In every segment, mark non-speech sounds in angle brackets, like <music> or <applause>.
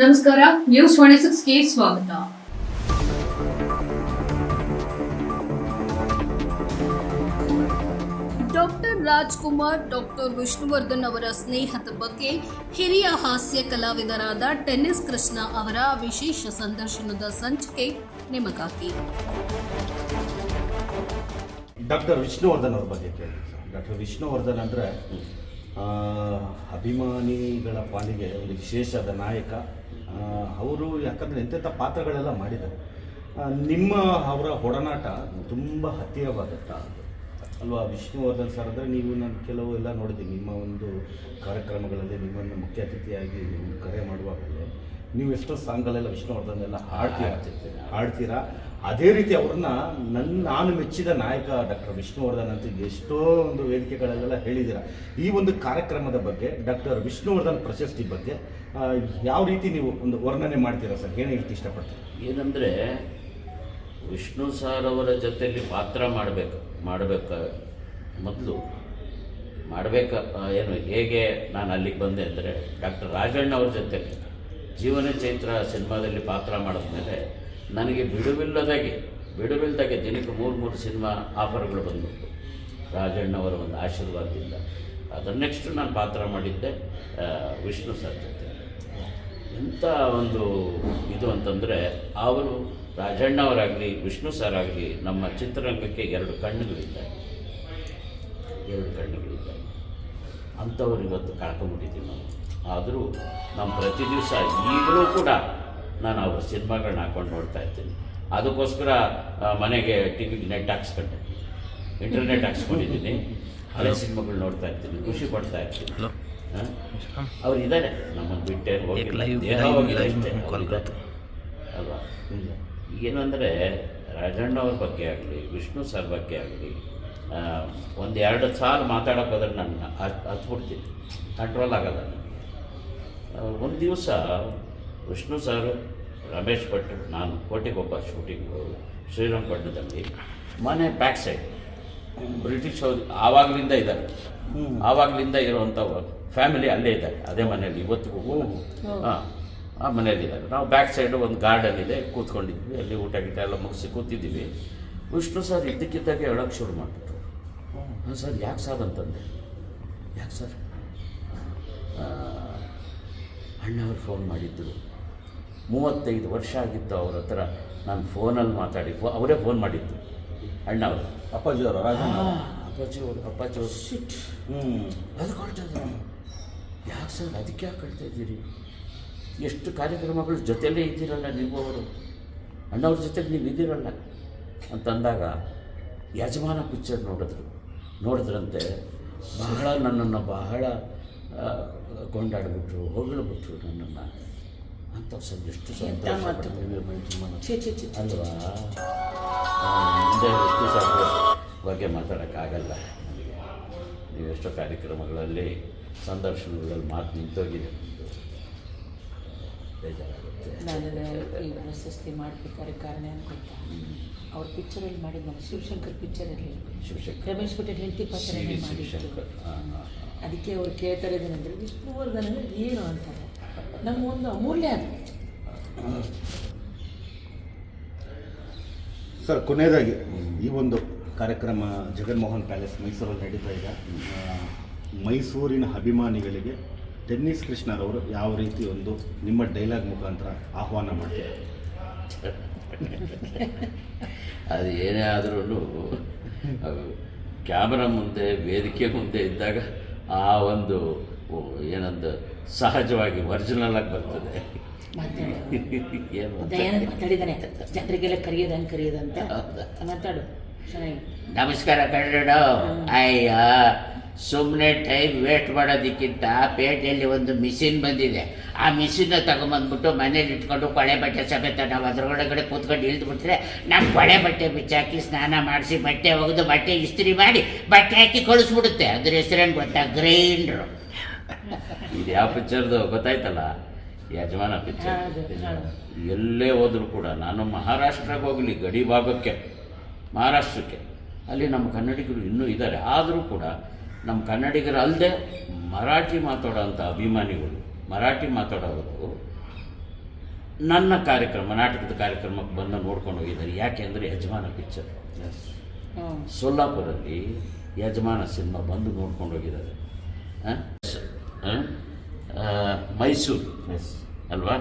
ನಮಸ್ಕಾರ news twenty ಸಿಕ್ಸ್ಗೆ ಸ್ವಾಗತ. Doctor Rajkumar doctor Vishnuvardhan ಅವರ ಸ್ನೇಹದ ಬಗ್ಗೆ ಹಿರಿಯ ಹಾಸ್ಯ ಕಲಾವಿದರಾದ ಟೆನ್ನಿಸ್ ಕೃಷ್ಣ ಅವರ ವಿಶೇಷ ಸಂದರ್ಶನದ ಸಂಚಿಕೆ ನಿಮಗಾಗಿ. ಡಾಕ್ಟರ್ ವಿಷ್ಣುವರ್ಧನ್ ಅವರ ಬಗ್ಗೆ ಕೇಳಿ. ಡಾಕ್ಟರ್ ವಿಷ್ಣುವರ್ಧನ್ ಅಂದರೆ ಅಭಿಮಾನಿಗಳ ಪಾಲಿಗೆ ಒಂದು ವಿಶೇಷದ ನಾಯಕ. ಅವರು ಯಾಕಂದರೆ ಎಂತೆಂಥ ಪಾತ್ರಗಳೆಲ್ಲ ಮಾಡಿದ್ದಾರೆ. ನಿಮ್ಮ ಅವರ ಒಡನಾಟ ತುಂಬ ಹತ್ತಿರವಾದತ್ತ ಅಲ್ವಾ ವಿಷ್ಣುವರ್ಧನ್ ಸರ್ ಅಂದರೆ ನೀವು ನಾನು ಕೆಲವು ಎಲ್ಲ ನೋಡಿದ್ದೀನಿ. ನಿಮ್ಮ ಒಂದು ಕಾರ್ಯಕ್ರಮಗಳಲ್ಲಿ ನಿಮ್ಮನ್ನು ಮುಖ್ಯ ಅತಿಥಿಯಾಗಿ ನೀವು ಕರೆ ಮಾಡುವಾಗಲೇ ನೀವು ಎಷ್ಟೋ ಸಾಂಗ್ಗಳೆಲ್ಲ ವಿಷ್ಣುವರ್ಧನ್ ಎಲ್ಲ ಹಾಡ್ತೀರಾ? ಹಾಡ್ತೀರಾ? ಅದೇ ರೀತಿ ಅವ್ರನ್ನ ನನ್ನ ನಾನು ಮೆಚ್ಚಿದ ನಾಯಕ ಡಾಕ್ಟರ್ ವಿಷ್ಣುವರ್ಧನ್ ಅಂತ ಎಷ್ಟೋ ಒಂದು ವೇದಿಕೆಗಳಲ್ಲೆಲ್ಲ ಹೇಳಿದ್ದೀರಾ. ಈ ಒಂದು ಕಾರ್ಯಕ್ರಮದ ಬಗ್ಗೆ ಡಾಕ್ಟರ್ ವಿಷ್ಣುವರ್ಧನ್ ಪ್ರಶಸ್ತಿ ಬಗ್ಗೆ ಯಾವ ರೀತಿ ನೀವು ಒಂದು ವರ್ಣನೆ ಮಾಡ್ತೀರಾ ಸರ್? ಏನು ಹೇಳ್ತಿ ಇಷ್ಟಪಡ್ತೀರಾ? ಏನಂದರೆ, ವಿಷ್ಣು ಸಾರ್ ಅವರ ಜೊತೆಯಲ್ಲಿ ಪಾತ್ರ ಮಾಡಬೇಕು, ಮಾಡಬೇಕ, ಮೊದಲು ಮಾಡಬೇಕ ಏನು, ಹೇಗೆ ನಾನು ಅಲ್ಲಿಗೆ ಬಂದೆ ಅಂದರೆ, ಡಾಕ್ಟರ್ ರಾಜಣ್ಣ ಅವ್ರ ಜೊತೆ ಜೀವನ ಚೈತ್ರ ಸಿನಿಮಾದಲ್ಲಿ ಪಾತ್ರ ಮಾಡಿದ್ಮೇಲೆ ನನಗೆ ಬಿಡುವಿಲ್ಲದಾಗೆ ಬಿಡುವಿಲ್ಲದಾಗೆ ದಿನಕ್ಕೆ ಮೂರು ಮೂರು ಸಿನಿಮಾ ಆಫರ್ಗಳು ಬಂದ್ಬಿಟ್ಟು ರಾಜಣ್ಣವರ ಒಂದು ಆಶೀರ್ವಾದದಿಂದ. ಅದರ ನೆಕ್ಸ್ಟ್ ನಾನು ಪಾತ್ರ ಮಾಡಿದ್ದೆ ವಿಷ್ಣು ಸರ್ ಜೊತೆ. ಎಂಥ ಒಂದು ಇದು ಅಂತಂದರೆ ಅವರು ರಾಜಣ್ಣವರಾಗಲಿ ವಿಷ್ಣು ಸರ್ ಆಗಲಿ ನಮ್ಮ ಚಿತ್ರರಂಗಕ್ಕೆ ಎರಡು ಕಣ್ಣುಗಳಿದ್ದಾರೆ ಎರಡು ಕಣ್ಣುಗಳಿದ್ದಾರೆ ಅಂಥವ್ರು ಇವತ್ತು ಕಳ್ಕೊಂಬಿಟ್ಟಿದ್ದೀವಿ ನಾವು. ಆದರೂ ನಮ್ಮ ಪ್ರತಿ ದಿವಸ ಈಗಲೂ ಕೂಡ ನಾನು ಅವ್ರ ಸಿನಿಮಾಗಳನ್ನ ಹಾಕೊಂಡು ನೋಡ್ತಾ ಇರ್ತೀನಿ. ಅದಕ್ಕೋಸ್ಕರ ಮನೆಗೆ ಟಿ ವಿಗೆ ನೆಟ್ ಹಾಕ್ಸ್ಕೊಂಡೆ. ಇಂಟರ್ನೆಟ್ ಹಾಕ್ಸ್ಕೊಂಡಿದ್ದೀನಿ. ಹಳೆ ಸಿನಿಮಾಗಳು ನೋಡ್ತಾ ಇರ್ತೀನಿ. ಖುಷಿ ಪಡ್ತಾ ಇರ್ತೀನಿ? ಅವ್ರು ಇದ್ದಾರೆ ನಮ್ಮನ್ನು ಬಿಟ್ಟೆ. ಅಲ್ವಾ? ಏನು ಅಂದರೆ ರಾಜಣ್ಣ ಅವ್ರ ಬಗ್ಗೆ ಆಗಲಿ ವಿಷ್ಣು ಸರ್ ಬಗ್ಗೆ ಆಗಲಿ ಒಂದು ಎರಡು ಸಾಲು ಮಾತಾಡೋಕೆ ಹೋದ್ರೆ ನನ್ನ ಹತ್ಬಿಡ್ತೀನಿ ಕಂಟ್ರೋಲ್ ಆಗಲ್ಲ ನನಗೆ ಒಂದು ದಿವಸ ವಿಷ್ಣು ಸರ್ ರಮೇಶ್ ಭಟ್ ನಾನು ಕೋಟೆಗೊಬ್ಬ ಶೂಟಿಂಗು ಶ್ರೀರಂಗಪಟ್ಟಣದಲ್ಲಿ ಮನೆ ಬ್ಯಾಕ್ ಸೈಡ್ ಬ್ರಿಟಿಷ್ ಅವ್ರು ಆವಾಗಲಿಂದ ಇದ್ದಾರೆ. ಆವಾಗಲಿಂದ ಇರುವಂಥ ಫ್ಯಾಮಿಲಿ ಅಲ್ಲೇ ಇದ್ದಾರೆ ಅದೇ ಮನೆಯಲ್ಲಿ ಇವತ್ತಿಗೂ ಹಾಂ ಆ ಮನೆಯಲ್ಲಿ ಇದ್ದಾರೆ. ನಾವು ಬ್ಯಾಕ್ ಸೈಡು ಒಂದು ಗಾರ್ಡನ್ ಇದೆ ಕೂತ್ಕೊಂಡಿದ್ವಿ ಅಲ್ಲಿ ಊಟ ಗೀಟ ಎಲ್ಲ ಮುಗಿಸಿ ಕೂತಿದ್ದೀವಿ. ವಿಷ್ಣು ಸರ್ ಇದ್ದಕ್ಕಿದ್ದಾಗೆ ಹೇಳೋಕ್ಕೆ ಶುರು ಮಾಡಿಬಿಟ್ರು. ಹಾಂ ಸರ್ ಯಾಕೆ ಸರ್ ಅಂತಂದೆ? ಯಾಕೆ ಸರ್ ಅಣ್ಣವ್ರು ಫೋನ್ ಮಾಡಿದ್ದರು ಮೂವತ್ತೈದು ವರ್ಷ ಆಗಿತ್ತು ಅವ್ರ ಹತ್ರ. ನಾನು ಫೋನಲ್ಲಿ ಮಾತಾಡಿ ಫೋ ಅವರೇ ಫೋನ್ ಮಾಡಿದ್ದು. ಅಣ್ಣವರು ಅಪ್ಪಾಜಿ ಅವರು ರಾಜಣ್ಣ ಅಪ್ಪಾಜಿ ಅವರು ಅಪ್ಪಾಜಿ ಅವರು. ಹ್ಞೂ ಅದು ಕೊಳ್ತಾ ಇದ್ದಾರೆ ಯಾಕೆ ಸರ್ ಅದಕ್ಕೆ ಯಾಕೆ ಕಳ್ತಾ ಇದ್ದೀರಿ? ಎಷ್ಟು ಕಾರ್ಯಕ್ರಮಗಳು ಜೊತೆಲೇ ಇದ್ದೀರಲ್ಲ ನೀವು ಅವರು ಅಣ್ಣವ್ರ ಜೊತೆಗೆ ನೀವು ಇದ್ದೀರಲ್ಲ? ಅಂತಂದಾಗ ಯಜಮಾನ ಪಿಕ್ಚರ್ ನೋಡಿದ್ರು. ನೋಡಿದ್ರಂತೆ ಬಹಳ ನನ್ನನ್ನು ಬಹಳ ಕೊಂಡಾಡಿಬಿಟ್ರು ಹೊಗಳ್ಬಿಟ್ರು ನನ್ನನ್ನು. ಅಂತ ಸರ್ ಎಷ್ಟು ಸಂತೋಷ. ಅಲ್ವಾ? ಮುಂದೆ ಬಗ್ಗೆ ಮಾತಾಡೋಕ್ಕಾಗಲ್ಲ ನನಗೆ ನೀವೆಷ್ಟೋ ಕಾರ್ಯಕ್ರಮಗಳಲ್ಲಿ ಸಂದರ್ಶನಗಳಲ್ಲಿ ಮಾತು ನಿಂತೋಗಿದೆ. ನಮ್ದು. ಬೇಜಾರಾಗುತ್ತೆ. ನಾನು ಈ ಪ್ರಶಸ್ತಿ ಮಾಡಬೇಕಾದ್ರೆ ಕಾರಣ ಏನು ಗೊತ್ತಾ? ಅವ್ರ ಪಿಕ್ಚರಲ್ಲಿ ಮಾಡಿದ್ನಲ್ಲ ಶಿವಶಂಕರ್ ಪಿಕ್ಚರಲ್ಲಿ ಶಿವಶಂಕರ್. ರಮೇಶ್ ಪಟೇಲ್ ಹೆಂಡತಿ ಪಾತ್ರನೇ ಹಾಂ ಅದಕ್ಕೆ ಅವ್ರು ಕೇಳ್ತಾರೆ ಏನಂದ್ರೆ ವಿಷ್ಣುವರ್ಧನ್ ಅಂದರೆ ಏನು ಅಂತಾರೆ ನಮ್ಮ ಒಂದು ಅಮೂಲ್ಯ ಅದು. ಸರ್ ಕೊನೆಯದಾಗಿ ಈ ಒಂದು ಕಾರ್ಯಕ್ರಮ ಜಗನ್ಮೋಹನ್ ಪ್ಯಾಲೇಸ್ ಮೈಸೂರಲ್ಲಿ ನಡೀತಾ ಇದೆ. ಮೈಸೂರಿನ ಅಭಿಮಾನಿಗಳಿಗೆ ಟೆನ್ನಿಸ್ ಕೃಷ್ಣರವರು ಯಾವ ರೀತಿ ಒಂದು ನಿಮ್ಮ ಡೈಲಾಗ್ ಮುಖಾಂತರ ಆಹ್ವಾನ ಮಾಡ್ತಾರೆ? <laughs> ಅದು ಏನೇ ಆದ್ರೂ ಕ್ಯಾಮ್ರಾ ಮುಂದೆ ವೇದಿಕೆ ಮುಂದೆ ಇದ್ದಾಗ ಆ ಒಂದು ಏನಂದು ಸಹಜವಾಗಿ ಒರಿಜಿನಲ್ ಆಗಿ ಬರ್ತದೆ. ಜನರಿಗೆಲ್ಲ ಕರೆಯೋದಂಗೆ ಕರೆಯೋದಂತ ಮಾತಾಡು ಚೆನ್ನಾಗಿ. ನಮಸ್ಕಾರ ಕನ್ನಡ. ಅಯ್ಯ ಸುಮ್ಮನೆ ಟೈಮ್ ವೇಟ್ ಮಾಡೋದಕ್ಕಿಂತ ಪೇಟೆಯಲ್ಲಿ ಒಂದು ಮಿಷಿನ್ ಬಂದಿದೆ. ಆ ಮಿಷಿನ್ನ ತಗೊಂಬಂದ್ಬಿಟ್ಟು ಮನೇಲಿ ಇಟ್ಕೊಂಡು ಕೊಳೆ ಬಟ್ಟೆ ಸಮೇತ ನಾವು ಅದರೊಳಗಡೆ ಕೂತ್ಕೊಂಡು ಇಳಿದ್ಬಿಟ್ರೆ ನಮ್ಮ ಕೊಳೆ ಬಟ್ಟೆ ಬಿಚ್ಚಾಕಿ ಸ್ನಾನ ಮಾಡಿಸಿ ಬಟ್ಟೆ ಒಗೆದು ಬಟ್ಟೆ ಇಸ್ತ್ರಿ ಮಾಡಿ ಬಟ್ಟೆ ಹಾಕಿ ಕಳಿಸ್ಬಿಡುತ್ತೆ. ಅದ್ರ ಹೆಸರೇನು ಗೊತ್ತಾ? ಗ್ರೈಂಡ್ರು. ಇದು ಯಾವ ಪಿಕ್ಚರ್ದು ಗೊತ್ತಾಯ್ತಲ್ಲ? ಯಜಮಾನ ಪಿಕ್ಚರ್. ಎಲ್ಲೇ ಹೋದರೂ ಕೂಡ ನಾನು ಮಹಾರಾಷ್ಟ್ರಕ್ಕೆ ಹೋಗಲಿ ಗಡಿ ಭಾಗಕ್ಕೆ ಮಹಾರಾಷ್ಟ್ರಕ್ಕೆ. ಅಲ್ಲಿ ನಮ್ಮ ಕನ್ನಡಿಗರು ಇನ್ನೂ ಇದ್ದಾರೆ. ಆದರೂ ಕೂಡ ನಮ್ಮ ಕನ್ನಡಿಗರು ಅಲ್ಲದೆ ಮರಾಠಿ ಮಾತಾಡೋವಂಥ ಅಭಿಮಾನಿಗಳು ಮರಾಠಿ ಮಾತಾಡೋರು ನನ್ನ ಕಾರ್ಯಕ್ರಮ ನಾಟಕದ ಕಾರ್ಯಕ್ರಮಕ್ಕೆ ಬಂದು ನೋಡ್ಕೊಂಡು ಹೋಗಿದ್ದಾರೆ. ಯಾಕೆ ಅಂದರೆ ಯಜಮಾನ ಪಿಕ್ಚರ್. ಸೊಲ್ಲಾಪುರದಲ್ಲಿ ಸೊಲ್ಲಾಪುರಲ್ಲಿ ಯಜಮಾನ ಸಿನಿಮಾ ಬಂದು ನೋಡ್ಕೊಂಡು ಹೋಗಿದ್ದಾರೆ. ಮೈಸೂರು. ಎಸ್ ಅಲ್ವಾ?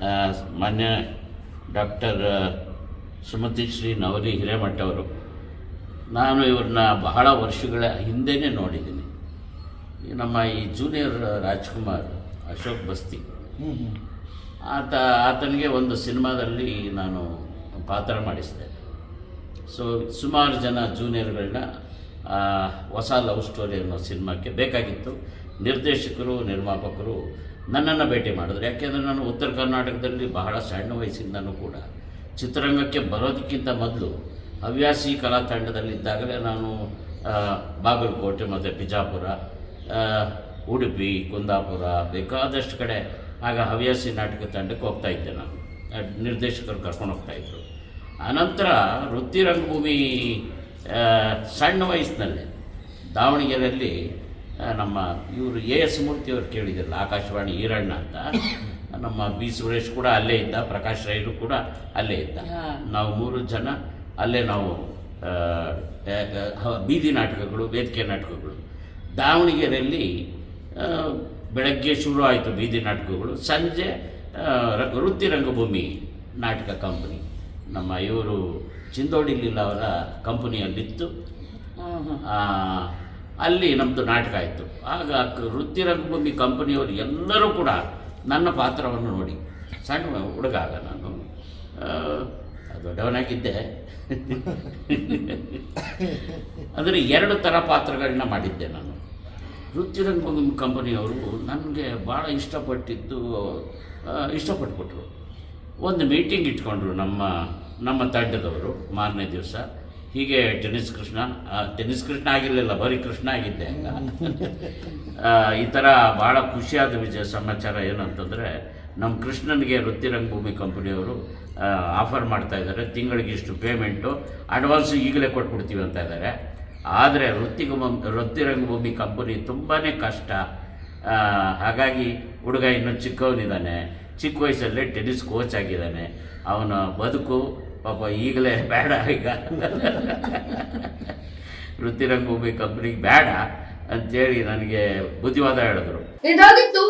ಮೊನ್ನೆ ಮಾನ್ಯ ಡಾಕ್ಟರ್ ಸುಮತಿ ಶ್ರೀ ನವಲಿ ಹಿರೇಮಠ ಅವರು ನಾನು ಇವ್ರನ್ನ ಬಹಳ ವರ್ಷಗಳ ಹಿಂದೆನೇ ನೋಡಿದ್ದೀನಿ. ನಮ್ಮ ಈ ಜೂನಿಯರ್ ರಾಜ್ಕುಮಾರ್ ಅಶೋಕ್ ಬಸ್ತಿ. ಆತ ಆತನಿಗೆ ಒಂದು ಸಿನಿಮಾದಲ್ಲಿ ನಾನು ಪಾತ್ರ ಮಾಡಿಸಿದೆ. ಸೊ ಸುಮಾರು ಜನ ಜೂನಿಯರ್ಗಳನ್ನ ಹೊಸ ಲವ್ ಸ್ಟೋರಿ ಅನ್ನೋ ಸಿನಿಮಾಕ್ಕೆ ಬೇಕಾಗಿತ್ತು. ನಿರ್ದೇಶಕರು ನಿರ್ಮಾಪಕರು ನನ್ನನ್ನು ಭೇಟಿ ಮಾಡಿದ್ರು. ಯಾಕೆಂದರೆ ನಾನು ಉತ್ತರ ಕರ್ನಾಟಕದಲ್ಲಿ ಬಹಳ ಸಣ್ಣ ವಯಸ್ಸಿಂದನೂ ಕೂಡ ಚಿತ್ರರಂಗಕ್ಕೆ ಬರೋದಕ್ಕಿಂತ ಮೊದಲು ಹವ್ಯಾಸಿ ಕಲಾ ತಂಡದಲ್ಲಿದ್ದಾಗಲೇ ನಾನು ಬಾಗಲಕೋಟೆ ಮತ್ತು ಬಿಜಾಪುರ ಉಡುಪಿ ಕುಂದಾಪುರ ಬೇಕಾದಷ್ಟು ಕಡೆ ಆಗ ಹವ್ಯಾಸಿ ನಾಟಕ ತಂಡಕ್ಕೆ ಹೋಗ್ತಾ ಇದ್ದೆ ನಾನು. ನಿರ್ದೇಶಕರು ಕರ್ಕೊಂಡು ಹೋಗ್ತಾ ಇದ್ರು. ಆನಂತರ ವೃತ್ತಿ ರಂಗಭೂಮಿ ಸಣ್ಣ ವಯಸ್ಸಿನಲ್ಲಿ ದಾವಣಗೆರೆಯಲ್ಲಿ ನಮ್ಮ ಇವರು ಎ ಎಸ್ ಮೂರ್ತಿಯವರು ಕೇಳಿದ್ರಲ್ಲ ಆಕಾಶವಾಣಿ ಈರಣ್ಣ ಅಂತ. ನಮ್ಮ ಬಿ ಸುರೇಶ್ ಕೂಡ ಅಲ್ಲೇ ಇದ್ದ ಪ್ರಕಾಶ್ ರೈರು ಕೂಡ ಅಲ್ಲೇ ಇದ್ದ. ನಾವು ಮೂರು ಜನ ಅಲ್ಲೇ ನಾವು ಬೀದಿ ನಾಟಕಗಳು ವೇದಿಕೆ ನಾಟಕಗಳು. ದಾವಣಗೆರೆಯಲ್ಲಿ ಬೆಳಗ್ಗೆ ಶುರು ಆಯಿತು ಬೀದಿ ನಾಟಕಗಳು. ಸಂಜೆ ವೃತ್ತಿ ರಂಗಭೂಮಿ ನಾಟಕ ಕಂಪನಿ. ನಮ್ಮ ಇವರು ಚಿಂದೋಡಿ ಲೀಲಾ ಅವರ ಕಂಪನಿಯಲ್ಲಿತ್ತು. ಅಲ್ಲಿ ನಮ್ಮದು ನಾಟಕ ಆಯಿತು. ಆಗ ವೃತ್ತಿ ರಂಗಭೂಮಿ ಕಂಪನಿಯವರು ಎಲ್ಲರೂ ಕೂಡ ನನ್ನ ಪಾತ್ರವನ್ನು ನೋಡಿ. ಸಣ್ಣ ಹುಡುಗ ಆಗ ನಾನು. ದೊಡ್ಡವನಾಗಿದ್ದೆ ಅಂದರೆ ಎರಡು ಥರ ಪಾತ್ರಗಳನ್ನ ಮಾಡಿದ್ದೆ ನಾನು. ವೃತ್ತಿ ರಂಗಭೂಮಿ ಕಂಪನಿಯವರು ನನಗೆ ಭಾಳ ಇಷ್ಟಪಟ್ಟಿದ್ದು ಇಷ್ಟಪಟ್ಬಿಟ್ರು. ಒಂದು ಮೀಟಿಂಗ್ ಇಟ್ಕೊಂಡ್ರು ನಮ್ಮ ನಮ್ಮ ತಂಡದವರು ಮಾರನೇ ದಿವಸ. ಹೀಗೆ ಟೆನಿಸ್ ಕೃಷ್ಣ ಟೆನಿಸ್ ಕೃಷ್ಣ ಆಗಿರಲಿಲ್ಲ, ಬರೀ ಕೃಷ್ಣ ಆಗಿದ್ದೆ ಹಂಗ ಈ ಥರ ಭಾಳ ಖುಷಿಯಾದ ವಿಜಯ ಸಮಾಚಾರ ಏನಂತಂದರೆ ನಮ್ಮ ಕೃಷ್ಣನಿಗೆ ರಂಗಭೂಮಿ ಕಂಪನಿಯವರು ಆಫರ್ ಮಾಡ್ತಾ ಇದ್ದಾರೆ. ತಿಂಗಳಿಗೆ ಇಷ್ಟು ಪೇಮೆಂಟು ಅಡ್ವಾನ್ಸು ಈಗಲೇ ಕೊಟ್ಬಿಡ್ತೀವಿ ಅಂತ ಇದ್ದಾರೆ. ಆದರೆ ವೃತ್ತಿ ವೃತ್ತಿ ರಂಗಭೂಮಿ ಕಂಪನಿ ತುಂಬಾ ಕಷ್ಟ. ಹಾಗಾಗಿ ಹುಡುಗ ಇನ್ನೂ ಚಿಕ್ಕವನಿದ್ದಾನೆ. ಚಿಕ್ಕ ವಯಸ್ಸಲ್ಲೇ ಟೆನಿಸ್ ಕೋಚ್ ಆಗಿದ್ದಾನೆ. ಅವನ ಬದುಕು ಪಾಪ ಈಗಲೇ ಬೇಡ ಈಗ. ವೃತ್ತಿ ರಂಗಭೂಮಿ ಕಂಪ್ನಿಗೆ ಬೇಡ ಅಂತೇಳಿ ನನಗೆ ಬುದ್ಧಿವಾದ ಹೇಳಿದ್ರು. ಇದಾಗಿತ್ತು.